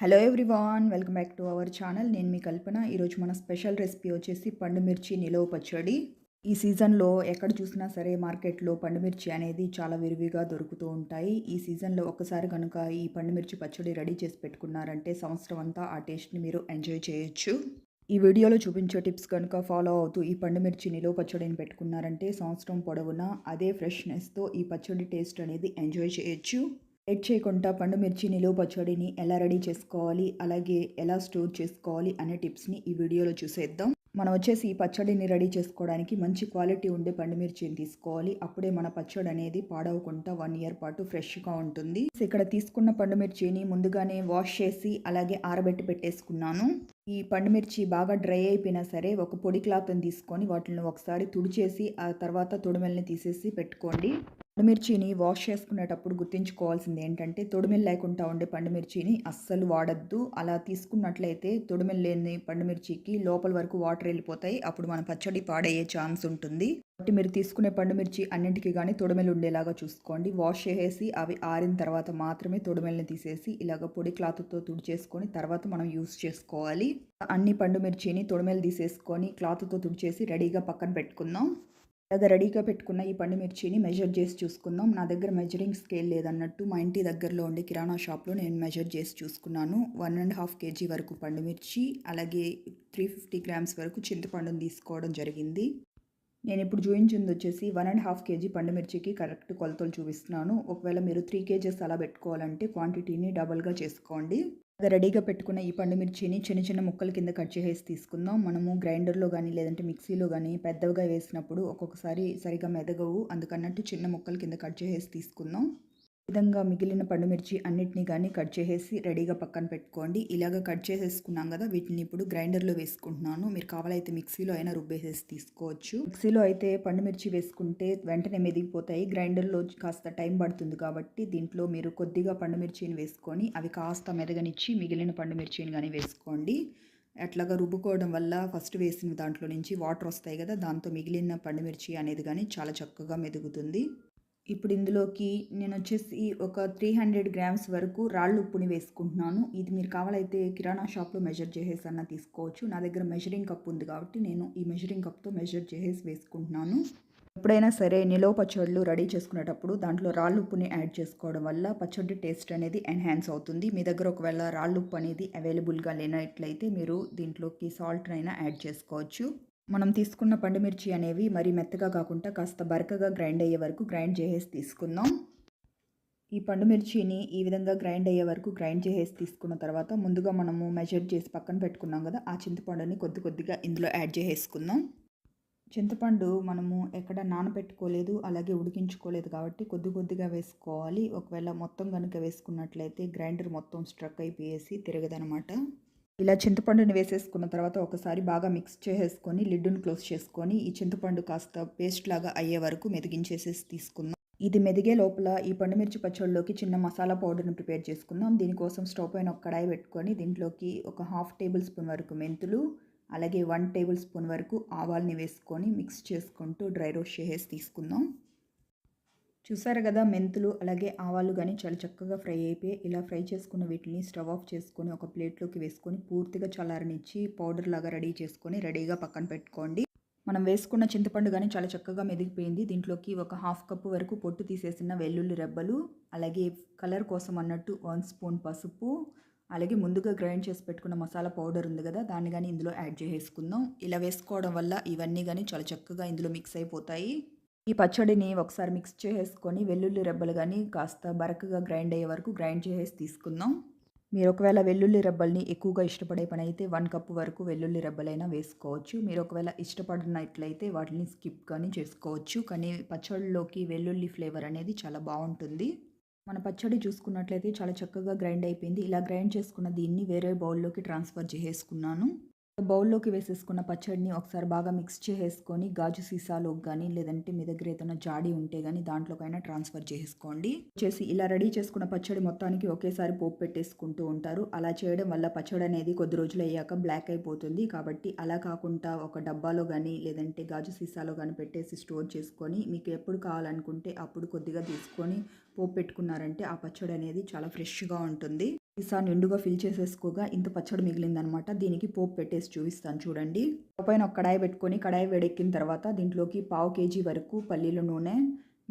Hello everyone welcome back to our channel. నేను మీ కల్పన. ఈరోజు మన స్పెషల్ రెసిపీ వచ్చేసి పండుమిర్చి నిలవ పచ్చడి. ఈ సీజన్లో ఎక్కడ చూసినా సరే మార్కెట్లో పండుమిర్చి అనేది చాలా విరివిగా దొరుకుతూ ఉంటాయి. ఈ సీజన్లో ఒక్కసారి కనుక ఈ పండు మిర్చి పచ్చడి రెడీ చేసి పెట్టుకున్నారంటే సంవత్సరం అంతా ఆ టేస్ట్ని మీరు ఎంజాయ్ చేయొచ్చు. ఈ వీడియోలో చూపించే టిప్స్ కనుక ఫాలో అవుతూ ఈ పండుమిర్చి నిలువ పచ్చడిని పెట్టుకున్నారంటే సంవత్సరం పొడవునా అదే ఫ్రెష్నెస్తో ఈ పచ్చడి టేస్ట్ అనేది ఎంజాయ్ చేయొచ్చు. ఎడ్ చేయకుండా పండు మిర్చి నిలువ పచ్చడిని ఎలా రెడీ చేసుకోవాలి అలాగే ఎలా స్టోర్ చేసుకోవాలి అనే టిప్స్ని ఈ వీడియోలో చూసేద్దాం. మనం వచ్చేసి ఈ పచ్చడిని రెడీ చేసుకోవడానికి మంచి క్వాలిటీ ఉండే పండు మిర్చిని తీసుకోవాలి. అప్పుడే మన పచ్చడి అనేది పాడవకుండా వన్ ఇయర్ పాటు ఫ్రెష్గా ఉంటుంది. ఇక్కడ తీసుకున్న పండుమిర్చిని ముందుగానే వాష్ చేసి అలాగే ఆరబెట్టి పెట్టేసుకున్నాను. ఈ పండుమిర్చి బాగా డ్రై అయిపోయినా సరే ఒక పొడి క్లాత్ని తీసుకొని వాటిని ఒకసారి తుడిచేసి ఆ తర్వాత తొడిమెల్ని తీసేసి పెట్టుకోండి. పండుమిర్చిని వాష్ చేసుకునేటప్పుడు గుర్తుంచుకోవాల్సింది ఏంటంటే తొడిమెల్ లేకుండా ఉండే పండుమిర్చిని అస్సలు వాడద్దు. అలా తీసుకున్నట్లయితే తొడిమెల్ లేని పండుమిర్చికి లోపల వరకు వాటర్ వెళ్ళిపోతాయి. అప్పుడు మన పచ్చడి పాడయ్యే ఛాన్స్ ఉంటుంది. కాబట్టి మీరు తీసుకునే పండుమిర్చి అన్నింటికి కానీ తొడమెలు ఉండేలాగా చూసుకోండి. వాష్ చేసేసి అవి ఆరిన తర్వాత మాత్రమే తొడమెల్ని తీసేసి ఇలాగ పొడి క్లాత్తో తుడిచేసుకొని తర్వాత మనం యూస్ చేసుకోవాలి. అన్ని పండుమిర్చిని తొడమెలు తీసేసుకొని క్లాత్తో తుడిచేసి రెడీగా పక్కన పెట్టుకుందాం. ఇలాగ రెడీగా పెట్టుకున్న ఈ పండు మిర్చిని మెజర్ చేసి చూసుకుందాం. నా దగ్గర మెజరింగ్ స్కేల్ లేదన్నట్టు మా ఇంటి దగ్గరలో ఉండే కిరాణా షాప్లో నేను మెజర్ చేసి చూసుకున్నాను. వన్ అండ్ హాఫ్ కేజీ వరకు పండుమిర్చి అలాగే త్రీ ఫిఫ్టీ గ్రామ్స్ వరకు చింతపండుని తీసుకోవడం జరిగింది. నేను ఇప్పుడు చూపించింది వచ్చేసి వన్ అండ్ హాఫ్ కేజీ పండు మిర్చికి కరెక్ట్ కొలతలు చూపిస్తున్నాను. ఒకవేళ మీరు త్రీ కేజెస్ అలా పెట్టుకోవాలంటే క్వాంటిటీని డబల్గా చేసుకోండి. రెడీగా పెట్టుకున్న ఈ పండు మిర్చిని చిన్న చిన్న ముక్కల కింద కట్ చేసి తీసుకుందాం. మనము గ్రైండర్లో కానీ లేదంటే మిక్సీలో కానీ పెద్దగా వేసినప్పుడు ఒక్కొక్కసారి సరిగా మెదగవు. అందుకన్నట్టు చిన్న ముక్కల కింద కట్ చేసి తీసుకుందాం. విధంగా మిగిలిన పండుమిర్చి అన్నిటిని కానీ కట్ చేసేసి రెడీగా పక్కన పెట్టుకోండి. ఇలాగ కట్ చేసేసుకున్నాం కదా వీటిని ఇప్పుడు గ్రైండర్లో వేసుకుంటున్నాను. మీరు కావాలైతే మిక్సీలో అయినా రుబ్బేసేసి తీసుకోవచ్చు. మిక్సీలో అయితే పండుమిర్చి వేసుకుంటే వెంటనే మెదిగిపోతాయి. గ్రైండర్లో కాస్త టైం పడుతుంది కాబట్టి దీంట్లో మీరు కొద్దిగా పండుమిర్చిని వేసుకొని అవి కాస్త మెదగనిచ్చి మిగిలిన పండుమిర్చిని కానీ వేసుకోండి. అట్లాగా రుబ్బుకోవడం వల్ల ఫస్ట్ వేసిన దాంట్లో నుంచి వాటర్ వస్తాయి కదా దాంతో మిగిలిన పండుమిర్చి అనేది కానీ చాలా చక్కగా మెదుగుతుంది. ఇప్పుడు ఇందులోకి నేను వచ్చేసి ఒక త్రీ హండ్రెడ్ గ్రామ్స్ వరకు రాళ్ళు ఉప్పుని వేసుకుంటున్నాను. ఇది మీరు కావాలైతే కిరాణా షాప్లో మెజర్ చేసేసన్నా తీసుకోవచ్చు. నా దగ్గర మెజరింగ్ కప్ ఉంది కాబట్టి నేను ఈ మెజరింగ్ కప్తో మెజర్ చేసేసి వేసుకుంటున్నాను. ఎప్పుడైనా సరే నిలో పచ్చళ్ళు రెడీ చేసుకునేటప్పుడు దాంట్లో రాళ్ళు ఉప్పుని యాడ్ చేసుకోవడం వల్ల పచ్చడి టేస్ట్ అనేది ఎన్హాన్స్ అవుతుంది. మీ దగ్గర ఒకవేళ రాళ్ళు ఉప్పు అనేది అవైలబుల్గా లేనట్లయితే మీరు దీంట్లోకి సాల్ట్ అయినా యాడ్ చేసుకోవచ్చు. మనం తీసుకున్న పండుమిర్చి అనేవి మరీ మెత్తగా కాకుండా కాస్త బరకగా గ్రైండ్ అయ్యే వరకు గ్రైండ్ చేసేసి తీసుకుందాం. ఈ పండుమిర్చిని ఈ విధంగా గ్రైండ్ అయ్యే వరకు గ్రైండ్ చేసేసి తీసుకున్న తర్వాత ముందుగా మనము మెజర్ చేసి పక్కన పెట్టుకున్నాం కదా ఆ చింతపండుని కొద్ది కొద్దిగా ఇందులో యాడ్ చేసేసుకుందాం. చింతపండు మనము ఎక్కడ నానబెట్టుకోలేదు అలాగే ఉడికించుకోలేదు కాబట్టి కొద్ది కొద్దిగా వేసుకోవాలి. ఒకవేళ మొత్తం కనుక వేసుకున్నట్లయితే గ్రైండర్ మొత్తం స్ట్రక్ అయిపోయేసి తిరగదనమాట. ఇలా చింతపండుని వేసేసుకున్న తర్వాత ఒకసారి బాగా మిక్స్ చేసేసుకొని లిడ్డును క్లోజ్ చేసుకొని ఈ చింతపండు కాస్త పేస్ట్ లాగా అయ్యే వరకు మెదిగించేసేసి తీసుకుందాం. ఇది మెదిగే లోపల ఈ పండుమిర్చి పచ్చళ్ళలోకి చిన్న మసాలా పౌడర్ని ప్రిపేర్ చేసుకుందాం. దీనికోసం స్టవ్ పైన ఒక కడాయి పెట్టుకొని దీంట్లోకి ఒక హాఫ్ టేబుల్ స్పూన్ వరకు మెంతులు అలాగే వన్ టేబుల్ స్పూన్ వరకు ఆవాల్ని వేసుకొని మిక్స్ చేసుకుంటూ డ్రై రోస్ట్ చేసేసి తీసుకుందాం. చూసారు కదా మెంతులు అలాగే ఆవాలు కానీ చాలా చక్కగా ఫ్రై అయిపోయి ఇలా ఫ్రై చేసుకున్న వీటిని స్టవ్ ఆఫ్ చేసుకొని ఒక ప్లేట్లోకి వేసుకొని పూర్తిగా చల్లారనిచ్చి పౌడర్ లాగా రెడీ చేసుకొని రెడీగా పక్కన పెట్టుకోండి. మనం వేసుకున్న చింతపండు కానీ చాలా చక్కగా మెదిగిపోయింది. దీంట్లోకి ఒక హాఫ్ కప్పు వరకు పొట్టు తీసేసిన వెల్లుల్లి రెబ్బలు అలాగే కలర్ కోసం అన్నట్టు వన్ స్పూన్ పసుపు అలాగే ముందుగా గ్రైండ్ చేసి పెట్టుకున్న మసాలా పౌడర్ ఉంది కదా దాన్ని కానీ ఇందులో యాడ్ చేసేసుకుందాం. ఇలా వేసుకోవడం వల్ల ఇవన్నీ కానీ చాలా చక్కగా ఇందులో మిక్స్ అయిపోతాయి. ఈ పచ్చడిని ఒకసారి మిక్స్ చేసుకొని వెల్లుల్లి రెబ్బలు కానీ కాస్త బరకగా గ్రైండ్ అయ్యే వరకు గ్రైండ్ చేసి తీసుకుందాం. మీరు ఒకవేళ వెల్లుల్లి రెబ్బల్ని ఎక్కువగా ఇష్టపడే పని అయితే వన్ కప్ వరకు వెల్లుల్లి రెబ్బలైనా వేసుకోవచ్చు. మీరు ఒకవేళ ఇష్టపడినట్లయితే వాటిని స్కిప్ కానీ చేసుకోవచ్చు. కానీ పచ్చడిలోకి వెల్లుల్లి ఫ్లేవర్ అనేది చాలా బాగుంటుంది. మన పచ్చడి చూసుకున్నట్లయితే చాలా చక్కగా గ్రైండ్ అయిపోయింది. ఇలా గ్రైండ్ చేసుకున్న దీన్ని వేరే బౌల్లోకి ట్రాన్స్ఫర్ చేసేసుకున్నాను బౌల్లోకి వేసేసుకున్న పచ్చడిని ఒకసారి బాగా మిక్స్ చేసేసుకొని గాజు సీసాలోకి కానీ లేదంటే మీ దగ్గర ఏదైనా జాడి ఉంటే కానీ దాంట్లోకైనా ట్రాన్స్ఫర్ చేసుకోండి చేసి ఇలా రెడీ చేసుకున్న పచ్చడి మొత్తానికి ఒకేసారి పోపు పెట్టేసుకుంటూ ఉంటారు. అలా చేయడం వల్ల పచ్చడి అనేది కొద్ది రోజులు అయ్యాక బ్లాక్ అయిపోతుంది. కాబట్టి అలా కాకుండా ఒక డబ్బాలో కానీ లేదంటే గాజు సీసాలో కానీ పెట్టేసి స్టోర్ చేసుకొని మీకు ఎప్పుడు కావాలనుకుంటే అప్పుడు కొద్దిగా తీసుకొని పోపు పెట్టుకున్నారంటే ఆ పచ్చడి అనేది చాలా ఫ్రెష్గా ఉంటుంది. ఈసారి నిండుగా ఫిల్ చేసేసుకోగా ఇంత పచ్చడి మిగిలిందనమాట. దీనికి పోపు పెట్టేసి చూపిస్తాను చూడండి. పైన ఒక కడాయి పెట్టుకొని కడాయి వేడెక్కిన తర్వాత దీంట్లోకి పావు కేజీ వరకు పల్లీల నూనె.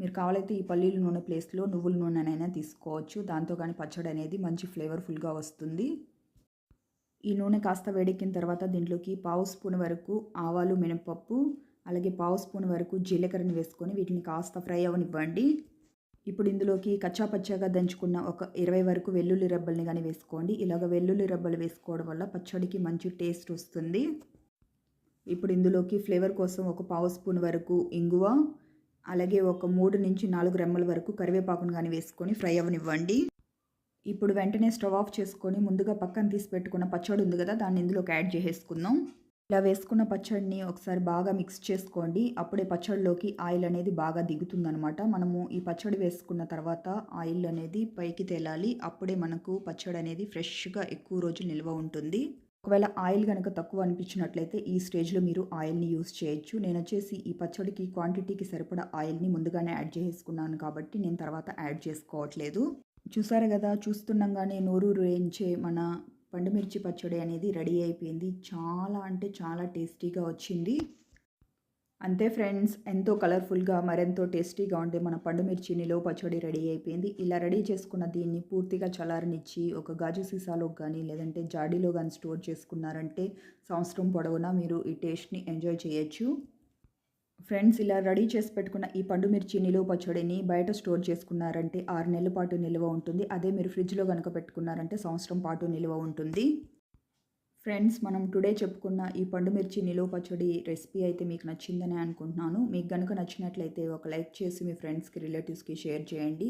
మీరు కావాలైతే ఈ పల్లీల నూనె ప్లేస్లో నువ్వుల నూనెనైనా తీసుకోవచ్చు. దాంతో కానీ పచ్చడి అనేది మంచి ఫ్లేవర్ఫుల్గా వస్తుంది. ఈ నూనె కాస్త వేడెక్కిన తర్వాత దీంట్లోకి పావు స్పూన్ వరకు ఆవాలు మినపప్పు అలాగే పావు స్పూన్ వరకు జీలకర్రని వేసుకొని వీటిని కాస్త ఫ్రై అవనివ్వండి. ఇప్పుడు ఇందులోకి కచ్చాపచ్చాగా దంచుకున్న ఒక ఇరవై వరకు వెల్లుల్లి రబ్బల్ని కానీ వేసుకోండి. ఇలాగ వెల్లుల్లి రబ్బలు వేసుకోవడం వల్ల పచ్చడికి మంచి టేస్ట్ వస్తుంది. ఇప్పుడు ఇందులోకి ఫ్లేవర్ కోసం ఒక పావు స్పూన్ వరకు ఇంగువ అలాగే ఒక మూడు నుంచి నాలుగు రెమ్మల వరకు కరివేపాకును కానీ వేసుకొని ఫ్రై అవనివ్వండి. ఇప్పుడు వెంటనే స్టవ్ ఆఫ్ చేసుకొని ముందుగా పక్కన తీసి పెట్టుకున్న పచ్చడి ఉంది కదా దాన్ని ఇందులోకి యాడ్ చేసేసుకుందాం. ఇలా వేసుకున్న పచ్చడిని ఒకసారి బాగా మిక్స్ చేసుకోండి. అప్పుడే పచ్చడిలోకి ఆయిల్ అనేది బాగా దిగుతుందనమాట మనము ఈ పచ్చడి వేసుకున్న తర్వాత ఆయిల్ అనేది పైకి తేలాలి. అప్పుడే మనకు పచ్చడి అనేది ఫ్రెష్గా ఎక్కువ రోజులు నిల్వ ఉంటుంది. ఒకవేళ ఆయిల్ కనుక తక్కువ అనిపించినట్లయితే ఈ స్టేజ్లో మీరు ఆయిల్ని యూస్ చేయొచ్చు. నేను వచ్చేసి ఈ పచ్చడికి క్వాంటిటీకి సరిపడా ఆయిల్ని ముందుగానే యాడ్ చేసుకున్నాను కాబట్టి నేను తర్వాత యాడ్ చేసుకోవట్లేదు. చూసారు కదా చూస్తుండగానే నోరు రేయించే మన పండుమిర్చి పచ్చడి అనేది రెడీ అయిపోయింది. చాలా అంటే చాలా టేస్టీగా వచ్చింది. అంతే ఫ్రెండ్స్ ఎంతో కలర్ఫుల్గా మరెంతో టేస్టీగా ఉండే మన పండుమిర్చి నిలో పచ్చడి రెడీ అయిపోయింది. ఇలా రెడీ చేసుకున్న దీన్ని పూర్తిగా చలారనిచ్చి ఒక గాజు సీసాలో కానీ లేదంటే జాడీలో కానీ స్టోర్ చేసుకున్నారంటే సంవత్సరం పొడవునా మీరు ఈ టేస్ట్ని ఎంజాయ్ చేయొచ్చు. ఫ్రెండ్స్ ఇలా రెడీ చేసి పెట్టుకున్న ఈ పండు మిర్చి నిలువ పచ్చడిని బయట స్టోర్ చేసుకున్నారంటే ఆరు నెలల పాటు నిల్వ ఉంటుంది. అదే మీరు ఫ్రిడ్జ్లో కనుక పెట్టుకున్నారంటే సంవత్సరం పాటు నిల్వ ఉంటుంది. ఫ్రెండ్స్ మనం టుడే చెప్పుకున్న ఈ పండు మిర్చి నిలువ పచ్చడి రెసిపీ అయితే మీకు నచ్చిందని అనుకుంటున్నాను. మీకు కనుక నచ్చినట్లయితే ఒక లైక్ చేసి మీ ఫ్రెండ్స్కి రిలేటివ్స్కి షేర్ చేయండి.